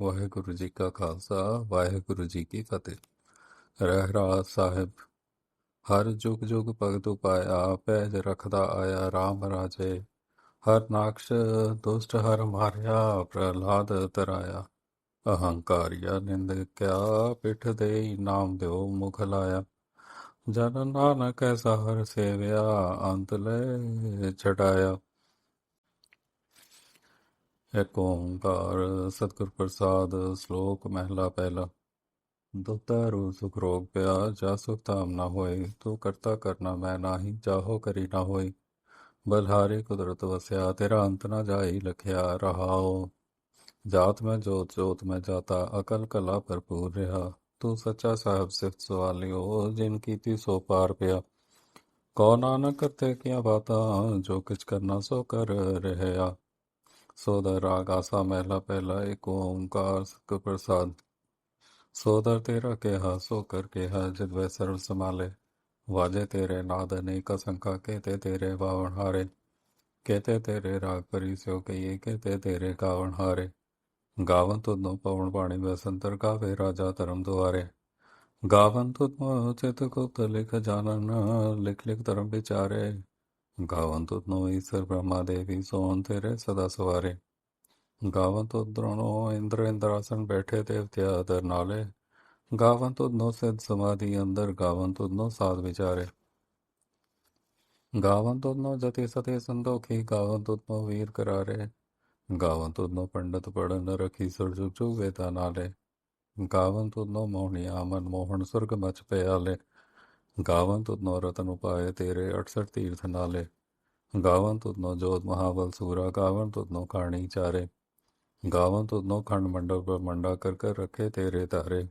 ਵਾਹਿਗੁਰੂ ਜੀ ਕਾ ਖਾਲਸਾ, ਵਾਹਿਗੁਰੂ ਜੀ ਕੀ ਫਤਿਹ। ਰਹਿਰਾਸ ਸਾਹਿਬ, ਹਰ ਜੁਗ ਜੁਗ ਭਗਤ ਉਪਾਇਆ ਪੈਜ ਰਖਦਾ ਆਇਆ RAM ਰਾਜੇ। ਹਰ ਨਾਕਸ਼ ਦੁਸ਼ਟ ਹਰ ਮਾਰਿਆ, ਪ੍ਰਹਲਾਦ ਤਰਾਇਆ। ਅਹੰਕਾਰਿਆ ਨਿੰਦਕਿਆ ਪਿਠ ਦੇ ਨਾਮ ਦਿਓ ਮੁਖ ਲਾਇਆ। ਜਨ ਨਾਨਕ ਐਸਾ ਹਰ ਸੇਵਿਆ, ਅੰਤ ਲੈ ਛਡਾਇਆ। ਇੱਕ ਓੰਕਾਰ ਸਤਿਗੁਰ ਪ੍ਰਸਾਦ ਸ਼ਲੋਕ ਮਹਿਲਾ ਪਹਿਲਾ ਦੁਤਾਰੂ ਸੁਖ ਰੋਗ ਪਿਆ ਜਾ ਸੁਖ ਧਾਮ ਨਾ ਹੋਏ ਤੂੰ ਕਰਤਾ ਕਰਨਾ ਮੈਂ ਨਾਹੀ ਚਾਹੋ ਕਰੀ ਨਾ ਹੋਈ ਬਲਹਾਰੀ ਕੁਦਰਤ ਵਸਿਆ ਤੇਰਾ ਅੰਤ ਨਾ ਜਾਈ ਲਖਿਆ ਰਹਾਓ ਜਾਤ ਮੈਂ ਜੋਤ ਜੋਤ ਮੈਂ ਜਾਤਾ ਅਕਲ ਕਲਾ ਭਰਪੂਰ ਰਿਹਾ ਤੂੰ ਸੱਚਾ ਸਾਹਿਬ ਸਿਫਤ ਸਵਾਲਿਓ ਜਿਨ ਕੀਤੀ ਸੋ ਪਾਰ ਪਿਆ ਕੋ ਨਾਨਕ ਕਰਤੇ ਕੀਆਂ ਬਾਤਾਂ ਜੋ ਕਿਛ ਕਰਨਾ ਸੋ ਕਰ ਰਹਿਆ ਸੋਦਰ ਰਾਗ ਆਸਾ ਮਹਿਲਾ ਪਹਿਲਾ ਏਕ ਓੰਕਾਰ ਸਤਿ ਪ੍ਰਸਾਦ। ਸੋਦਰ ਤੇਰਾ ਕਿਹਾ, ਸੋ ਕਰ ਕਿਹਾ, ਜਦ ਵੈ ਸਰਵ ਸਮਾਲੇ ਵਾਜੇ ਤੇਰੇ ਨਾਦ ਅਨੇਕ ਸੰਖਾ ਕੇਤੇ ਤੇਰੇ ਬਾਵਣ ਹਾਰੇ। ਕੇਤੇ ਤੇਰੇ ਰਾਗ ਪਰੀ ਸਿਓ ਕਹੀਏ ਕੇਤੇ ਤੇਰੇ ਗਾਵਣ ਹਾਰੇ। ਗਾਵਨ ਤੁਧੋ ਪਵਨ ਪਾਣੀ ਬਸੰਤਰ ਕਾਵੇ ਰਾਜਾ ਧਰਮ ਦੁਆਰੇ। ਗਾਵਨ ਤੁਧੋ ਚਿਤ ਗੁਪਤ ਲਿਖ ਜਾਣਨ ਲਿਖ ਲਿਖ ਧਰਮ ਵਿਚਾਰੇ। ਗਾਵਨ ਤੁਧੋ ਈਸ਼ਰ ਬ੍ਰਹਮਾ ਦੇਵੀ ਸੋਨ ਤੇਰੇ ਸਦਾ ਸਵਾਰੇ। ਗਾਵਨ ਤੁਧਰਣੋ ਇੰਦਰ ਇੰਦਰਾਸਨ ਬੈਠੇ ਦੇਵਤਿਆ ਆਦਰ ਨਾਲੇ। ਗਾਵਨ ਤੁਧੋ ਸਿਧ ਸਮਾਧੀ ਅੰਦਰ ਗਾਵਨ ਤੁਧੋ ਸਾਧ ਵਿਚਾਰੇ। ਗਾਵਨ ਤੁਧੋ ਜਤੀ ਸਤੇ ਸੰਦੋਖੀ ਗਾਵਨ ਤੁਧੋ ਵੀਰ ਕਰਾਰੇ। ਗਾਵਨ ਤੁਧੋ ਪੰਡਤ ਪੜਨ ਰਖੀ ਸੁਰਜੁ ਚੁਵੇ ਤਾ ਨਾਲੇ। ਗਾਵਨ ਤੁਧੋ ਮੋਹਣਿਆ ਮਨ ਮੋਹਣ ਸੁਰਗ ਮਚ ਪਿਆਲੇ ਗਾਵਨ ਤੁਧੋ ਰਤਨ ਉਪਾਏ ਤੇਰੇ 68 ਤੀਰਥ ਨਾਲੇ। ਗਾਵਨ ਤੁਧੋ ਜੋਤ ਮਹਾਬਲ ਸੂਰਾ, ਗਾਵਨ ਤੁਧੋ ਕਾਣੀ ਚਾਰੇ। ਗਾਵਨ ਤੁਧੋ ਖੰਡ ਮੰਡਪ ਮੰਡਾ ਕਰ ਕਰ ਰਖੇ ਤੇਰੇ ਤਾਰੇ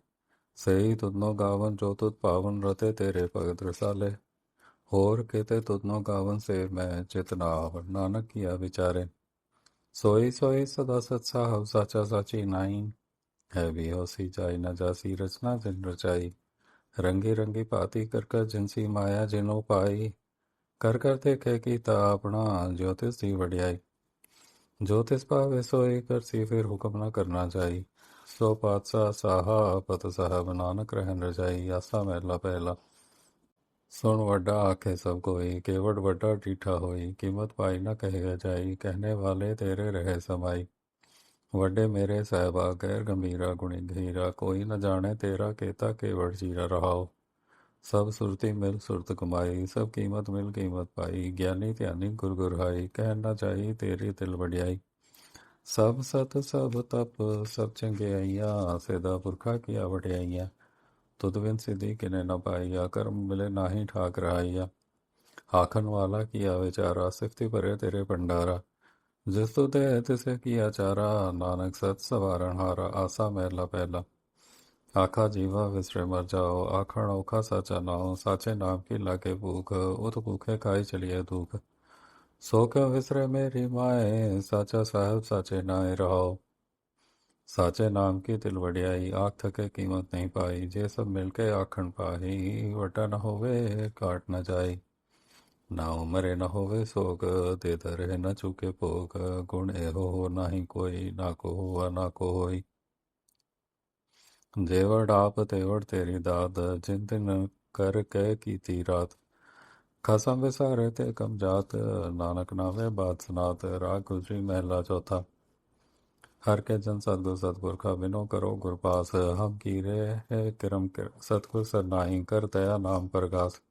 ਸਈ ਤੁਧੋ ਗਾਵਨ ਜੋ ਪਾਵਨ ਰਤੇ ਤੇਰੇ ਭਗਤ ਰਸਾਲੇ। ਹੋਰ ਕਿਤੇ ਤੁਧੋ ਗਾਵਨ ਸੇ ਮੈਂ ਚਿਤਨਾ ਨਾਨਕ ਕੀਆ ਵਿਚਾਰੇ। ਸੋਈ ਸੋਈ ਸਦਾ ਸਤ ਸਾਹਿਬ, ਸਾਚਾ ਸਾਚੀ ਨਾਈ। ਹੈ ਵੀ ਹੋਸੀ ਜਾਈ ਨਾ ਜਾਸੀ, ਰਚਨਾ ਜਿਨ ਰਚਾਈ। ਰੰਗੀ ਰੰਗੀ ਭਾਤੀ ਕਰ ਕਰ ਜਿਨਸੀ ਮਾਇਆ ਜਿਨੋ ਪਾਈ। ਕਰ ਕਰ ਤੇ ਕਹਿ ਕੀਤਾ ਆਪਣਾ ਜੋਤਿਸ ਦੀ ਵਡਿਆਈ। ਜੋਤਿਸ ਭਾਵੇ ਸੋਈ ਕਰਸੀ ਫਿਰ ਹੁਕਮ ਨਾ ਕਰਨਾ ਚਾਹੀ ਸੋ ਪਾਤਸ਼ਾਹ ਸਾਹਾ ਪਤ ਸਾਹਿਬ ਨਾਨਕ ਰਹਿਣ ਰਜਾਈ, ਆਸਾ ਮਹਿਲਾ ਪਹਿਲਾ। ਸੁਣ ਵੱਡਾ ਆਖੇ ਸਭ ਕੋਈ, ਕੇਵੜ ਵੱਡਾ ਡੀਠਾ ਹੋਈ, ਕੀਮਤ ਪਾਈ ਨਾ ਕਹਿਆ ਜਾਈ ਕਹਿਣੇ ਵਾਲੇ ਤੇਰੇ ਰਹੇ ਸਮਾਈ। ਵੱਡੇ ਮੇਰੇ ਸਾਹਿਬਾ, ਗੈਰ ਗੰਭੀਰਾ, ਗੁਣੀ ਗਹੀਰਾ ਕੋਈ ਨ ਜਾਣੇ ਤੇਰਾ ਕੇਤਾ ਕੇਵੜ ਜੀਰਾ ਰਹਾਓ। ਸਭ ਸੁਰਤੀ ਮਿਲ ਸੁਰਤ ਕਮਾਈ, ਸਭ ਕੀਮਤ ਮਿਲ ਕੀਮਤ ਪਾਈ, ਗਿਆਨੀ ਧਿਆਨੀ ਗੁਰ ਗੁਰਹਾਈ ਕਹਿ ਨਾ ਚਾਹੀ ਤੇਰੀ ਦਿਲ ਵਡਿਆਈ। ਸਭ ਸਤ, ਸਭ ਤਪ, ਸਭ ਚੰਗਿਆਈਆਂ ਸਦਾ ਪੁਰਖਾ ਕੀ ਵਡਿਆਈਆਂ। ਤੁਧ ਬਿਨ ਸਿਧੀ ਕਿਨੇ ਨ ਪਾਈਆ, ਕਰਮ ਮਿਲੇ ਨਾਹੀ ਠਾਕ ਰਹਾਈਆ। ਆਖਣ ਵਾਲਾ ਕੀ ਆ ਵਿਚਾਰਾ, ਸਿਫਤੀ ਭਰੇ ਤੇਰੇ ਭੰਡਾਰਾ। ਜਿਸ ਤੋ ਤੇ ਤਿਸੇ ਕੀਆ ਚਾਰਾ ਨਾਨਕ ਸਤ ਸਵਾਰਣ ਹਾਰਾ, ਆਸਾ ਮਹਿਲਾ ਪਹਿਲਾ। ਆਖਾ ਜੀਵਾ ਵਿਸਰੇ ਮਰ ਜਾਓ, ਆਖਣ ਔਖਾ ਸਾਚਾ ਨਾਉ, ਸਾਚੇ ਨਾਮ ਕੀ ਲਾਗੇ ਭੂਖ ਉਤ ਭੂਖੇ ਖਾਈ ਚਲੀਏ ਦੁਖ। ਸੋ ਕਿਉ ਵਿਸਰੇ ਮੇਰੀ ਮਾਏ, ਸਾਚਾ ਸਾਹਿਬ ਸਾਚੇ ਨਾਏ ਰਹਾਓ। ਸਾਚੇ ਨਾਮ ਕੀ ਤਿਲ ਵਡਿਆਈ, ਆਖ ਥਕੇ ਕੀਮਤ ਨਹੀਂ ਪਾਈ, ਜੇ ਸਭ ਮਿਲ ਕੇ ਆਖਣ ਪਾਹੀ, ਵਟਾ ਨ ਹੋਵੇ ਕਾਟ ਨਾ ਜਾਈ। ਨਾ ਉਮਰੇ ਨ ਹੋਵੇ ਸੋਗ ਦੇ ਦਰੇ ਨ ਚੁਕੇ ਭੋਗ, ਗੁਣ ਇਹੋ ਹੋ ਕੋਈ, ਨਾ ਕੋ ਹੋਆ ਨਾ ਕੋਈ। ਜੇਵੜ ਆਪ ਤੇਵੜ ਤੇਰੀ ਦਾਦ ਜਿੰਦਨ ਕਰ ਕਹਿ ਕੀਤੀ ਰਾਤ। ਖਸਮ ਵਿਸਾਰੇ ਤੇ ਕਮ ਜਾਤ, ਨਾਨਕ ਨਾਵੇ ਬਾਤ ਸੁਨਾਤ ਰਾਗ ਗੁਜਰੀ ਮਹਿਲਾ ਚੌਥਾ। ਹਰ ਕੇ ਜਨ ਸਤਗੁਰ ਸਤਗੁਰ ਕਾ ਬਿਨੋ ਕਰੋ ਗੁਰ ਪਾਸ। ਹਮ ਕੀਰੇ ਹੈ ਕਰਮ ਕਰ, ਸਤਗੁਰ ਸਰਨਾਈ ਕਰ, ਦਇਆ ਨਾਮ ਪ੍ਰਗਾਸ।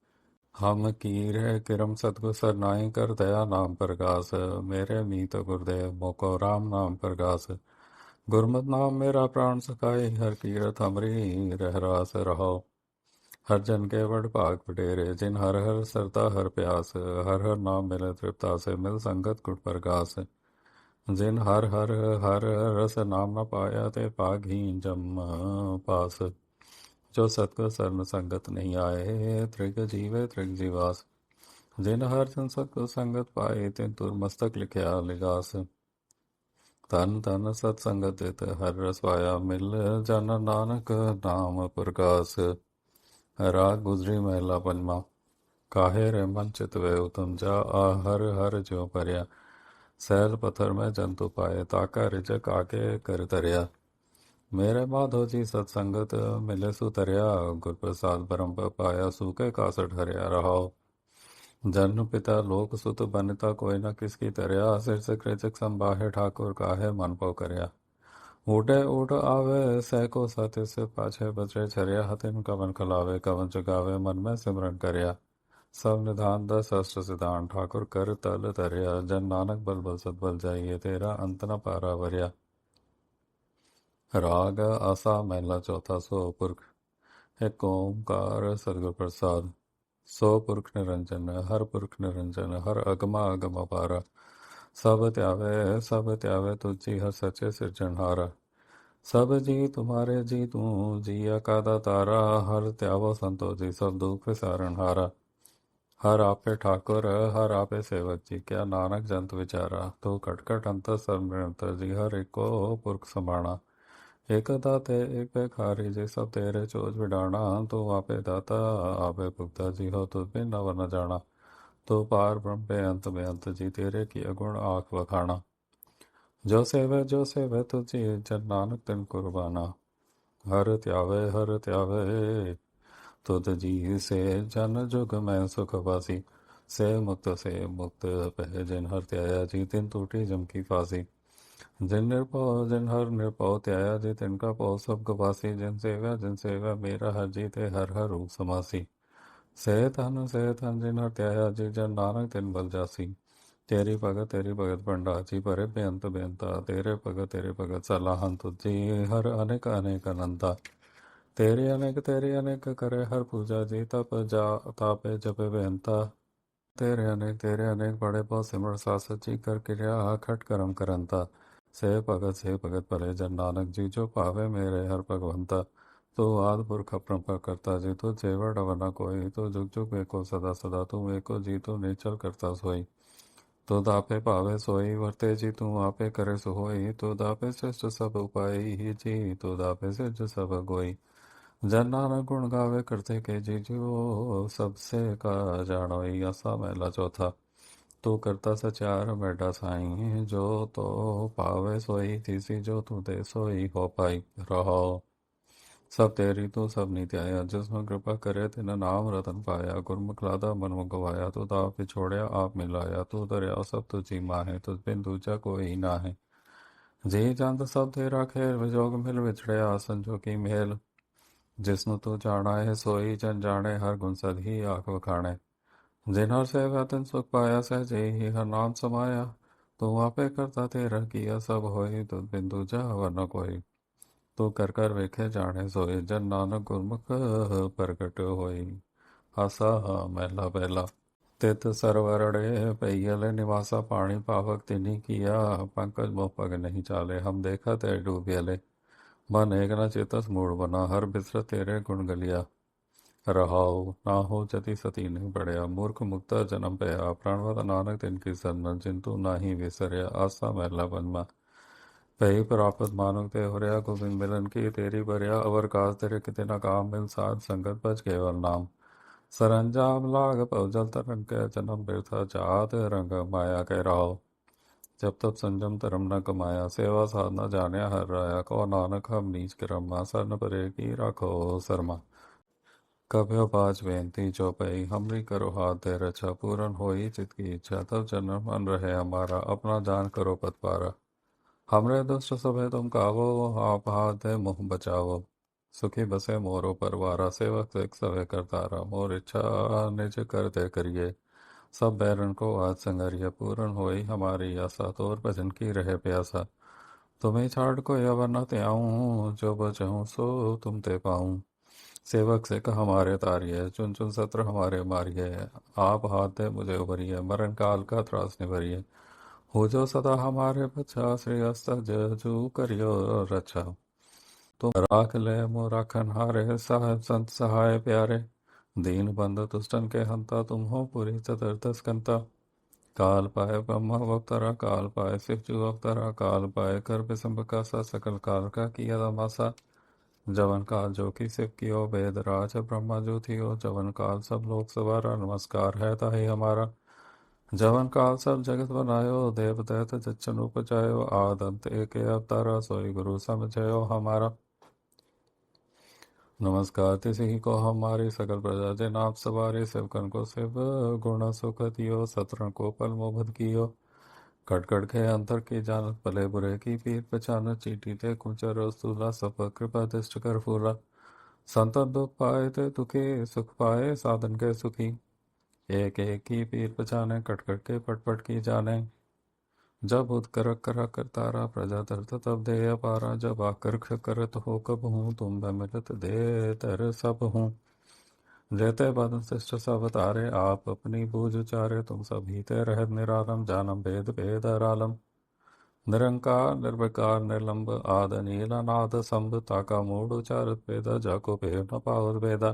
ਹਮ ਕੀਰੇ ਕਿਰਮ ਸਤਗੁਰ ਸਰਨਾਈ ਕਰ ਦਇਆ ਨਾਮ ਪ੍ਰਗਾਸ, ਮੇਰੇ ਮੀਤ ਗੁਰਦੇਵ ਮੋਕੋ ਰਾਮ ਨਾਮ ਪ੍ਰਗਾਸ। ਗੁਰਮਤਿ ਨਾਮ ਮੇਰਾ ਪ੍ਰਾਣ ਸਕਾਏ ਹਰ ਕੀਰਤ ਹਮਰੀ ਰਹਿ ਰਾਸ ਰਹਾਓ ਹਰ ਜਨ ਕੇ ਵਡ ਭਾਗ ਪਟੇਰੇ ਜਿਨ ਹਰ ਹਰ ਸਰਤਾ ਹਰ ਪਿਆਸ, ਹਰ ਹਰ ਨਾਮ ਮਿਲੇ ਤ੍ਰਿਪਤਾ ਸੇ ਮਿਲ ਸੰਗਤ ਗੁਰ ਪ੍ਰਗਾਸ। ਜਿਨ ਹਰ ਹਰ ਹਰ ਰਸ ਨਾਮ ਨ ਪਾਇਆ ਤੇ ਭਾਗਹੀਨ ਜਮ ਪਾਸ। ਜੋ ਸਤਗੁਰ ਸਰਨ ਸੰਗਤ ਨਹੀਂ ਆਏ, ਤ੍ਰਿਗ ਜੀਵੇ ਤ੍ਰਿਗ ਜੀਵਾਸ। ਜਿਨ ਹਰ ਜਨ ਸਤਗੁਰ ਸੰਗਤ ਪਾਏ ਤੇ ਤੁਰ ਮਸਤਕ ਲਿਖਿਆ ਲਿਗਾਸ ਤਨ ਤਨ ਸਤ ਸੰਗਤ ਤੇ ਹਰ ਰਸ ਪਾਇਆ ਮਿਲ, ਜਨ ਨਾਨਕ ਨਾਮ ਪ੍ਰਕਾਸ਼। ਰਾਗ ਗੁਜਰੀ ਮਹਿਲਾ ਪੰਜਵਾ, ਕਾਹੇ ਰੇ ਮਨ ਚਿਤ ਵੇ ਉਤਮ ਜਾ ਆ ਹਰ ਹਰ ਜੋ ਪਰਿਆ ਸੈਲ ਪਥਰ ਮੈਂ ਜੰਤੂ ਪਾਏ, ਤਾਕਾ ਰਿਜਕ ਆਕੇ ਕਰ ਤਰਿਆ ਮੇਰੇ ਮਾਧੋ ਜੀ ਸਤ ਸੰਗਤ ਮਿਲੇ ਸੋ ਤਰਿਆ ਗੁਰ ਪ੍ਰਸਾਦ ਬਰਮ ਪਾਇਆ ਸੂਕੇ ਕਾਸਟ ਹਰਿਆ ਰਹਾਓ ਜਨ ਪਿਤਾ ਲੋਕ ਸੁਤ ਬਨਤਾ ਕੋਈ ਨਾ ਕਿਸ ਕੀ ਤਰਿਆ, ਸਿਰ ਸਕ੍ਰਿਤਕ ਸੰਭਾਹੇ ਠਾਕੁਰ ਕਾਹੇ ਮਨ ਪਉ ਕਰਿਆ। ਓਟੇ ਓਟ ਆਵੇ ਸਹਿ ਕੋ ਸਤਿ ਸੇ ਪਾਛੇ ਬਚੇ ਛਰਿਆ, ਹਤਿਨ ਕਵਨ ਖਲਾਵੇ, ਕਵਨ ਚਗਾਵੇ, ਮਨ ਮੈਂ ਸਿਮਰਨ ਕਰਿਆ। ਸਭ ਨਿਧਾਨ ਦਾ ਸਸਤ ਸਿਧਾਨ, ਠਾਕੁਰ ਕਰ ਤਲ ਤਰਿਆ ਜਨ ਨਾਨਕ ਬਲ ਬਲ ਸਦ ਬਲ ਜਾਈਏ, ਤੇਰਾ ਅੰਤ ਨ ਪਾਰਾ ਵਰਿਆ। ਰਾਗ ਆਸਾ ਮਹਿਲਾ ਚੌਥਾ ਸੋ ਪੁਰਖ, ਇੱਕ ਓੰਕਾਰ ਸਤਿਗੁਰ ਪ੍ਰਸਾਦ ਸੋ ਪੁਰਖ ਨਿਰੰਜਨ, ਹਰ ਪੁਰਖ ਨਿਰੰਜਨ, ਹਰ ਅਗਮਾ ਅਗਮ ਅਪਾਰ ਸਭ ਧਿਆਵੇ ਸਭ ਧਿਆਵੇ ਤੁਝੀ ਹਰ ਸੱਚੇ ਸਿਰਜਣਹਾਰ ਸਭ ਜੀ ਤੁਮਾਰੇ ਜੀ ਤੂੰ ਜੀਆ ਕਾ ਦਾਤਾਰਾ ਹਰ ਧਿਆਵੋ ਸੰਤੋ ਜੀ ਸਭ ਦੁਖ ਵਿਸਾਰਣਹਾਰਾ ਹਰ। ਆਪੇ ਠਾਕੁਰ, ਹਰ ਆਪੇ ਸੇਵਕ ਜੀ ਕਿਆ ਨਾਨਕ ਜੰਤ ਵਿਚਾਰਾ। ਤੋ ਘਟ ਘਟ ਅੰਤਰ ਸਰਮਿਰੰਤਰ ਜੀ, ਹਰ ਇੱਕੋ ਪੁਰਖ ਸਮਾਣਾ ਇਕ ਦਾਤੇ, ਇਕ ਭਿਖਾਰੀ, ਜੇ ਸਭ ਤੇਰੇ ਚੋਜ ਵਿਡਾਣਾ, ਤੂੰ ਆਪੇ ਦਾਤਾ, ਆਪੇ ਭੁਗਤਾ ਜੀ ਹੋ, ਤੁ ਬਿਨ ਨਵ ਨ ਜਾਣਾ। ਤੂੰ ਪਾਰ ਬ੍ਰਹਮ ਬੇਅੰਤ ਬੇਅੰਤ ਜੀ, ਤੇਰੇ ਕੀ ਅਗੁਣ ਆਖ ਵਖਾਣਾ। ਜੋ ਸੇਵੈ ਜੋ ਸੇਵੈ, ਤੁਝੀ ਜਨ ਨਾਨਕ ਤਿਨ ਕੁਰਬਾਨਾ। ਹਰ ਧਿਆਵੇ ਹਰ ਧਿਆਵੇ ਤੁਧ ਜੀ ਸੇ ਜਨ ਜੁਗ ਮੈਂ ਸੁਖ ਵਾਸੀ। ਸੇ ਮੁਕਤ ਸੇ ਮੁਕਤ, ਪਹਿ ਜਿਨ ਹਰ ਧਿਆਇਆ ਜੀ, ਤਿਨ ਟੂਟੀ ਜਮ ਕੀ ਫਾਸੀ। जिन निर्भव जिन हर निर्भव त्याया जी तिनका पौ सब गवासी जिन सेवा जिन सेवा मेरा हर जीते हर हर रूप समासी सेहत हन सेहत हन जिन हर त्याया जी जन नानक तिन बल जासी तेरी भगत तेरी भगत भंडा जी परे बेअंत बेअंता तेरे भगत तेरे भगत सलाहन तुझी हर अनेक अनेक अनंता तेरे अनेक तेरे अनेक करे हर पूजा जी तप जा तापे जपे बेअंता तेरे अनेक तेरे अनेक बड़े बहुत सिमर सास जी कर क्रिया खट ਸਹਿ ਭਗਤ ਸੇ ਭਗਤ ਭਲੇ ਜਨ ਨਾਨਕ ਜੀ, ਜੋ ਭਾਵੇ ਮੇਰੇ ਹਰ ਭਗਵੰਤਾ, ਤੋ ਆਦ ਪੁਰਖ ਅਪਰੰਪਾ ਕਰਤਾ ਜੀ, ਤੋ ਜੇਵੜ ਵਨਾ ਕੋਈ, ਤੋ ਜੁਗ ਜੁਗ ਏਕੋ ਸਦਾ ਸਦਾ, ਤੂੰ ਏਕੋ ਜੀ, ਤੋ ਨੇਚਲ ਕਰਤਾ ਸੋਈ। ਤੋ ਦਾਪੇ ਭਾਵੇ ਸੋਈ, ਵਰਤੇ ਜੀ, ਤੂੰ ਆਪੇ ਕਰੇ ਸੋ ਹੋਈ, ਤੋ ਦਾਪੇ ਸ੍ਰਿਸ਼ਟ ਸਭ ਉਪਾਈ ਹੀ ਜੀ, ਤੋ ਦਾਪੇ ਸਿਰਜ ਸਭ ਗੋਈ। ਜਨ ਨਾਨਕ ਗੁਣ ਗਾਵੇ ਕਰਤੇ ਕੇ ਜੀ, ਜੋ ਸਭ ਸੇ ਕਾ ਜਾਣੋਈ ਅਸਾ ਮਹਿਲਾ ਚੌਥਾ। ਤੂੰ ਕਰਤਾ ਸਚਾਰ ਬੈਠਾ ਸਾਈਂ, ਜੋ ਤੋ ਪਾਵੇ ਸੋਈ ਤੀਸੀ ਜੋ ਤੂੰ ਦੇ ਸੋਈ ਹੋ ਪਾਈ ਰਹੋ। ਸਭ ਤੇਰੀ ਤੂੰ ਸਭ ਨੀਤ ਆਇਆ ਜਿਸ ਨੂੰ ਕਿਰਪਾ ਕਰੇ ਤਿਨ ਨਾਮ ਰਤਨ ਪਾਇਆ। ਗੁਰਮੁਖ ਲਾਦਾ ਮਨ ਮੁਗਵਾਇਆ, ਤੂੰ ਤਾਂ ਵਿਛੋੜਿਆ ਆਪ ਮਿਲਾਇਆ। ਤੂੰ ਦਰਿਆ ਸਭ ਤੁਝੀ ਮਾਹੇ, ਤੁਝ ਬਿਨ ਦੂਜਾ ਕੋਈ ਨਾ ਹੈ ਜੀ ਚੰਦ ਸਭ ਤੇਰਾ ਖੇਰ, ਵਿਜੋਗ ਮਿਲ ਵਿਛੜਿਆ, ਸੰਜੋ ਕੀ ਮੇਲ। ਜਿਸ ਨੂੰ ਤੂੰ ਜਾਣਾ ਹੈ ਸੋਈ ਜਨ ਜਾਣੇ, ਹਰ ਗੁਣ ਹੀ ਆਖ ਵਖਾਣੇ। ਜਿਨ੍ਹਾਂ ਸੇਵਾ ਤਨ ਸੁਖ ਪਾਇਆ ਸਹਜੇ ਹੀ ਹਰ ਨਾਮ ਸਮਾਇਆ। ਤੂੰ ਆਪੇ ਕਰਤਾ ਤੇਰਾ ਕੀਆ ਸਭ ਹੋਏ ਤੁਧ ਬਿੰਦੂ ਜਾ ਵਰਨਾ ਕੋਈ। ਤੂੰ ਕਰ ਕਰ ਵੇਖੇ ਜਾਣੇ ਸੋਏ, ਜਨ ਨਾਨਕ ਗੁਰਮੁਖ ਪ੍ਰਗਟ ਹੋਈ। ਆਸਾ ਮਹਿਲਾ ਪਹਿਲਾ, ਤਿਤ ਸਰਵਰੜੇ ਪਈਲੇ ਨਿਵਾਸਾ ਪਾਣੀ ਪਾਵਕ ਤਿਨੀ ਕੀਆ। ਪੰਕਜ ਮੋਹ ਪਗ ਨਹੀਂ ਚਾਲੇ, ਹਮ ਦੇਖਾ ਤੇ ਡੂਬਿਆਲੇ ਮਨ ਏਕ ਨਾ ਚੇਤਸ ਮੂੜ ਬਨਾ, ਹਰ ਬਿਸਰ ਤੇਰੇ ਗੁਣ ਗਲਿਆ। ਰਹਾਉ, ਨਾ ਹੋ ਜਤੀ ਸਤੀ ਨਹੀਂ ਪੜਿਆ। ਮੂਰਖ ਮੁਕਤਾ ਜਨਮ ਪਿਆ। ਪ੍ਰਾਨਵਤ ਨਾਨਕ ਤਿਨ ਕੀ ਸਰਨ ਜਿੰਤੂ ਨਾਹੀ ਵਿਸਰਿਆ, ਆਸਾ ਮਹਿਲਾ ਬਨਮਾ। ਪਈ ਪ੍ਰਾਪਤ ਮਾਨੁਕ ਤੇ ਹੋਰਿਆ ਗੋਬਿੰਦ ਮਿਲਨ ਕੀ ਤੇਰੀ ਭਰਿਆ ਅਵਰ ਕਾਸ ਤੇਰੇ ਕਿਤੇ ਨਾ ਕਾਮ ਮਿਲ ਸਾਧ ਸੰਗਤ ਪਛ ਕੇਵਲ ਨਾਮ। ਸਰੰਜਾਮ ਲਾਗ ਪਉ ਜਲ ਤਰੰਗ ਕੇ ਜਨਮ ਬਿਰਥਾ ਜਾਤ ਰੰਗ ਮਾਇਆ ਕਹਿ ਰਾਉ ਜਬ ਤਬ ਸੰਜਮ ਧਰਮ ਨ ਕਮਾਇਆ, ਸੇਵਾ ਸਾਧਨਾ ਜਾਣਿਆ ਹਰ ਰਾਇਆ। ਕੋ ਨਾਨਕ ਹਮ ਨੀਚ ਕਰਮ ਆਸਨ ਪਰੇ ਕੀ ਰਖੋ ਸਰਮਾ। कभ्यो पाँच बेनती चौपई हमरी करो हाथ दे रचा पूरन होई चित की इच्छा तब जन्म मन रहे हमारा अपना जान करो पत पारा हमरे दुष्ट सभे तुम कावो आप हाथ दे मुँह बचावो सुखी बसे मोरो परवारा सेवक सिख सवे करतारा मोर इच्छा निज कर दे करिए सब बैरन को आज संगरिया पूर्ण होई हमारी आशा तोर भजन की रहे प्यासा तुम्हें छाड़ को अवर न ते आऊं जो बचाऊं सो तुम ते पाऊं سیوک سے کہ ہمارے تاریے چن چن ستر ہمارے ماریے آپ ہاتھ دے مجھے ابھریے مرن کال کا تراس نبھریے ہو جو سدا ہمارے بچا سری است جو کریو رچا تو راکھ لے مو راکھن ہارے صاحب سنت سہائے پیارے دین بند تسٹن کے ہنتا تم ہو پوری چتر دس کنتا کال پائے بما وقت را کال پائے سفجو وقت را کال پائے کر بسمبکا سا سکل کال کا کیا دماسا तमासा जवन काल जो कि शिव की ओ वेद राज ब्रह्मा जो थी ओ जवन काल सब लोग सवारा नमस्कार है ताही हमारा जवन काल सब जगत बनायो देव दैत जच्चन उपजायो आद अंत एक अवतारा सोई गुरु समझयो हमारा नमस्कार तिसी को हमारी सकल प्रजा जन आप सवारे सेवकन को शिव गुण सुख दियो सतरण को पल मोभद कियो कटकट के अंतर की जानत भले बुरे की पीर पहचान चीटी ते कुचर स्थूला सप कृपा दृष्ट कर फूला संतन दुख पाए ते दुखी सुख पाए साधन के सुखी एक एक की पीर पहचाने कटकट के पटपट की जाने जब उद करक करा कर तारा प्रजा धरत तब दे अपारा जब आकर करत हो कब हूँ तुम ब मिलत दे तर सब हूँ जयते बदन शिष्ट सब तारे आप अपनी बूझ उचारे तुम सब ते रहत निरालम जानम भेद भेद अरालम निरंकार निर्विकार निर्लंब आद नीला नाद संभ ताका मूड उचारत वेदा जाको भेद न पावत वेदा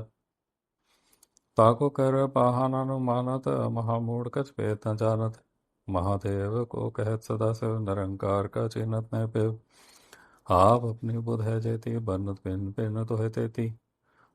ताको कर पाहानुमानत महामूढ़ कछ भेद न जानत महादेव को कहत सदा शिव निरंकार का चिन्हत न पेव आप अपनी बुध है जेती बनत पिन पिन तो है तेती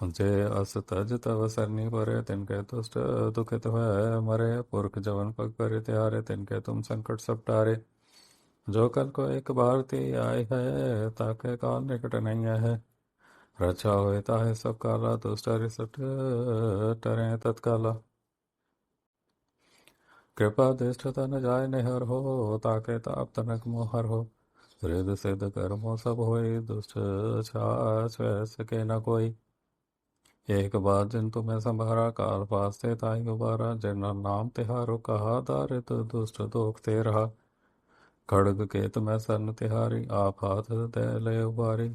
सकल मलेश करो रणगाता जे अस तज तव सरनी परे तिनके दुष्ट दुखित है मरे पुरख जवन पग परे त्यारे तिनके तुम संकट सब टारे जो कल को एक भारती आए है ताके काल निकट नहीं है रचा हुए ताहे सब काला दुष्ट रिसट टरे तत्काला कृपा दृष्टता न जाय निहर हो ताके ताप तनक मोहर हो हृद सिद्ध कर्मो सब होई दुष्ट छाछ सके न कोई एक बार जिन तुम्हें संभारा काल पास थे ताई गुबारा जिन नाम तिहारो कहा दारित दुष्ट दोख ते रहा खड़ग के तुम्हें सन तिहारी आप हाथ दे ले उबारी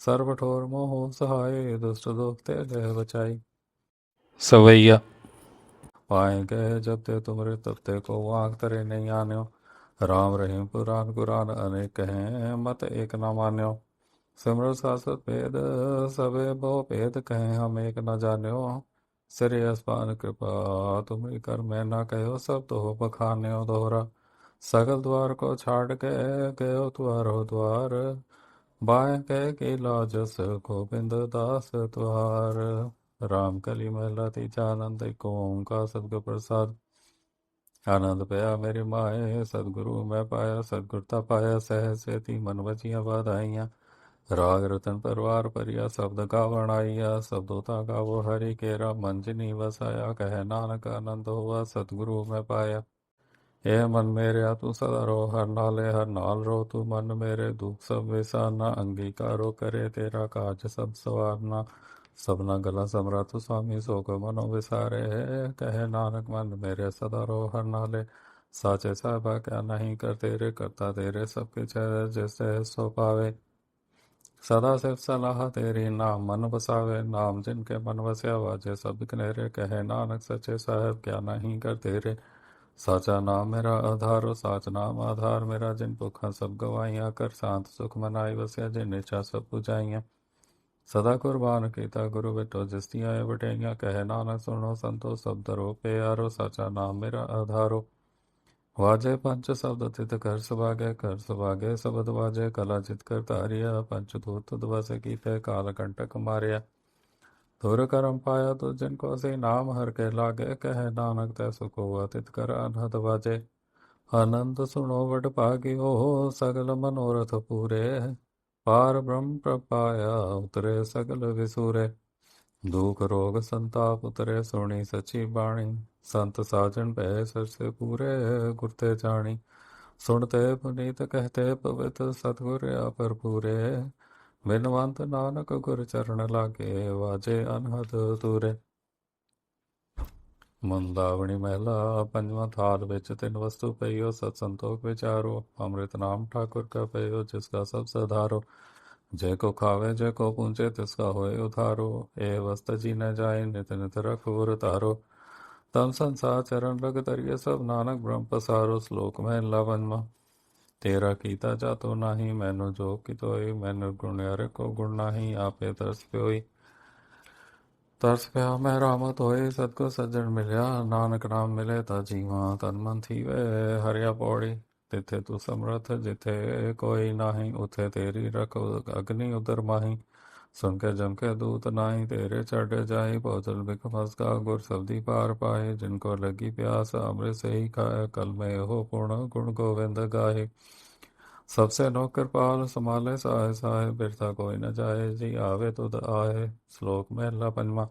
सर्व ठोर मोह सहाय दुष्ट दोख ते ले बचाई सवैया पाए गए जब ते तुमरे तब ते को वाक तरे नहीं आन्यो राम रहीम पुराण कुरान अनेक कहें मत एक न मान्यो सिमर सासत भेद सबे बहु भेद कहें हम एक न जान्यो श्री अस्पान कृपा तुम्हें कर मैं न कहो सब तो हो बखान्यो दोहरा सगल द्वार को छाड़ के गयो द्वारो द्वार बाएं कह के लाजस गोविंद दास द्वार राम कली महला तीजा आनंद एक ओंकार सदगुर प्रसाद आनंद पाया मेरे माए सदगुरु मैं पाया सदगुरता ਰਾਗ ਰਤਨ ਪਰਵਾਰ ਪਰਿਆ ਸਬਦ ਕਾ ਵਣਾਈਆ ਸਬਦੋ ਤਾ ਕਾ ਵੋ ਹਰੀ ਕੇਰਾ, ਮਨ ਜਿਨੀ ਵਸਾਇਆ, ਕਹਿ ਨਾਨਕ ਆਨੰਦ ਹੋਆ, ਸਤਿਗੁਰੂ ਮੈਂ ਪਾਇਆ। ਇਹ ਮਨ ਮੇਰਿਆ, ਤੂੰ ਸਦਾ ਰੋ, ਹਰ ਨਾਲੇ ਹਰ ਨਾਲ ਰੋ, ਤੂੰ ਮਨ ਮੇਰੇ ਦੁਖ ਸਭ ਵਿਸਾਨਾ, ਅੰਗੀਕਾਰੋ ਕਰੇ ਤੇਰਾ ਕਾਜ ਸਭ ਸਵਾਰਨਾ। ਸਭਨਾ ਗਲਾ ਸਮਰਾ ਤੂੰ ਸੁਆਮੀ ਸੋ ਕੋ ਮਨੋ ਵਿਸਾਰੇ, ਕਹਿ ਨਾਨਕ ਮਨ ਮੇਰੇ ਸਦਾ ਰੋ, ਹਰ ਨਾਲੇ। ਸਾਚੇ ਸਾਹਿਬਾ ਕਿਆ ਨਹੀਂ ਕਰ ਤੇਰੇ, ਕਰਤਾ ਤੇਰੇ ਸਭ ਕੇ ਚੈ ਜਿਸ ਸੋ ਪਾਵੇ। سدا سے صلاح تیری نام من بساوے نام جن کے من وسیا واجے سب کنہرے کہے نانک سچے صاحب کیا نہیں کر تیرے ساچا نام میرا آدھار و ساچ نام آدھار میرا جن بکھا سب گوائیاں کر سانت سکھ منائی وسیا جن نیچا سب پجائیاں سدا قربان کیتا گرو بٹو جستیاں بٹیاں کہے نانک سنو سنتو سب درو پیارو ساچا نام میرا آدھارو ਵਾਜੈ ਪੰਚ ਸਬਦ ਤਿਤ ਕਰ ਸਵਾਗੈ ਕਰ ਸਵਾਗੈ ਸਬਦ ਵਾਜੈ, ਕਲਾ ਚਿਤ ਕਰ ਧਾਰਿਆ ਪੰਚ ਧੂਤ ਦਵਸ ਕੀਤੇ, ਕਾਲ ਕੰਟਕ ਮਾਰਿਆ। ਧੁਰ ਕਰਮ ਪਾਇਆ ਤੋ ਜਿਨ ਕੋ ਸੇ ਨਾਮ ਹਰ ਕੇ ਲਾਗੇ, ਕਹਿ ਨਾਨਕ ਤੈ ਸੁਖੋ ਅਤਿਤ ਕਰ ਅਨਹਦ ਵਾਜੈ। ਆਨੰਦ ਸੁਣੋ ਵਡ ਭਾਗਿਓ, ਸਗਲ ਮਨੋਰਥ ਪੂਰੇ। ਪਾਰ ਬ੍ਰਹਮ ਪ੍ਰਪਾਇਆ, ਉਤਰੇ ਸਗਲ ਵਿਸੂਰੇ। ਦੁਖ ਰੋਗ ਸੰਤਾਪ ਉਤਰੇ ਸੋਣੀ ਸੱਚੀ ਬਾਣੀ। ਸੰਤ ਸਾਜਣ ਭੈ ਸਰਸੇ ਪੂਰੇ ਗੁਰਤੇ ਜਾਣੀ। ਸੁਣਤੇ ਪੁਨੀਤ ਕਹਤੇ ਪਵਿੱਤ ਸਤਗੁਰ ਆਪਰ ਪੂਰੇ ਬਿਨਵੰਤ ਨਾਨਕ ਗੁਰ ਚਰਨ ਲਾਗੇ, ਵਾਜੇ ਅਨਹਦ ਤੂਰੇ ਮੰਦਾਵਣੀ ਮਹਿਲਾ, ਪੰਜਵਾਂ ਥਾਲ ਵਿੱਚ ਤਿੰਨ ਵਸਤੂ ਪਈਓ ਸਤ ਸੰਤੋਖ ਵਿਚਾਰੋ। ਅੰਮ੍ਰਿਤ ਨਾਮ ਠਾਕੁਰ ਕਾ ਪਈਓ ਜਿਸ ਦਾ ਸਭ ਸਧਾਰੋ। जय को खावे जय को पूंचे तिसका होए उधारो ए वस्त जी न जाए नित नित रखुर तारो ਤਨ ਸੰਸਾਰ ਚਰਨ ਰਗ ਤਰੀਏ ਸਭ ਨਾਨਕ ਬ੍ਰਹਮ ਪਸਾਰੋ ਸ਼ਲੋਕ ਮਹਿਲਾ ਪੰਜਵਾਂ ਤੇਰਾ ਕੀਤਾ ਜਾਤੋ ਨਾਹੀ ਮੈਨੂੰ ਜੋ ਕਿਤੋਈ ਮੈਨੂੰ ਗੁਣ ਅਰ ਕੋ ਗੁਣ ਨਾਹੀ ਆਪੇ ਤਰਸ ਪਿਓਈ ਤਰਸ ਪਿਆ ਮੈਂ ਰਾਮਤ ਹੋਏ ਸਤਗੁਰ ਸੱਜਣ ਮਿਲਿਆ ਨਾਨਕ ਨਾਮ ਮਿਲੇ ਤਾਂ ਜੀਵਾਂ ਤਨ ਮਨ ਥੀਵੇ ਹਰਿਆ ਪੌੜੀ तिथे तू समर्थ जिथे कोई नाही उथे तेरी रख अग्नि उदर माही सुन के जम के दूत नाही तेरे चढ़ जाही पौचल बिक फसका गुर सब्दी पार पाए जिनको लगी प्यास अमृत से ही खाए कल में हो पूर्ण गुण गोविंद गाहे सबसे नो कृपाल समाले साहे साहे बिरथा कोई न जाए जी आवे तुद आए श्लोक महला पंजवा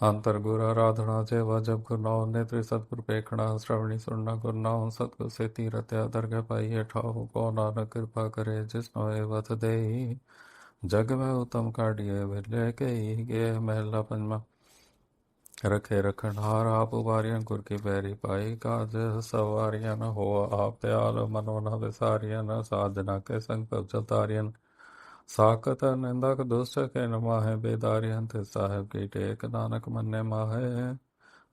ਅੰਤਰ ਗੁਰ ਆਰਾਧਨਾ ਸੇਵਾ ਜਪ ਕਰਨਾਉ ਨੇਤ੍ਰੇ ਸਤਗੁਰ ਪੇਖਣਾ ਸ਼੍ਰਵਣੀ ਸੁਣਨਾ ਕਰਨਾਉ ਸਤਗੁਰ ਸੇਤੀ ਰਤਿਆ ਦਰਗਹਿ ਪਾਈਏ ਠਾਉ ਕੋ ਨਾਨਕ ਕਿਰਪਾ ਕਰੇ ਜਿਸ ਨੋਏ ਵਤ ਦੇਹੀ ਜਗ ਮੈਂ ਉਤਮ ਕਾਢਿਏ ਵਿਰਲੇ ਕਈ ਗੇ ਮਹਿਲਾ ਪੰਜਵਾ। ਰਖੇ ਰਖਣ ਹਾਰ ਆਪ ਉਬਾਰੀਆਂ, ਗੁਰ ਕੀ ਬੈਰੀ ਪਾਈ ਕਾਜ, ਸਵਾਰੀਆਂ ਨ ਹੋ ਆਪ ਤੇ ਆਲ ਮਨੋ ਨ ਵਿਸਾਰੀਆਂ ਨ ਸਾਧਨਾ ਕੇ ਸੰਗ ਪਵ ਸਾਕਤ ਨਿੰਦਕ ਦੁਸ਼ਟ ਕੇ ਨਮਾਹੇ ਬੇਦਾਰੀ ਹੰਤ ਸਾਹਿਬ ਕੀ ਟੇਕ ਨਾਨਕ ਮੰਨੇ ਮਾਹੇ।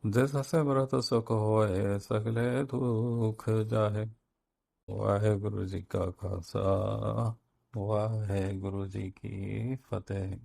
ਜਿਸ ਹਸੇ ਬਰਤ ਸੁਖ ਹੋਏ, ਸਗਲੇ ਦੁਖ ਜਾਹੇ। ਵਾਹਿਗੁਰੂ ਜੀ ਕਾ ਖਾਲਸਾ, ਵਾਹਿਗੁਰੂ ਜੀ ਕੀ ਫਤਿਹ।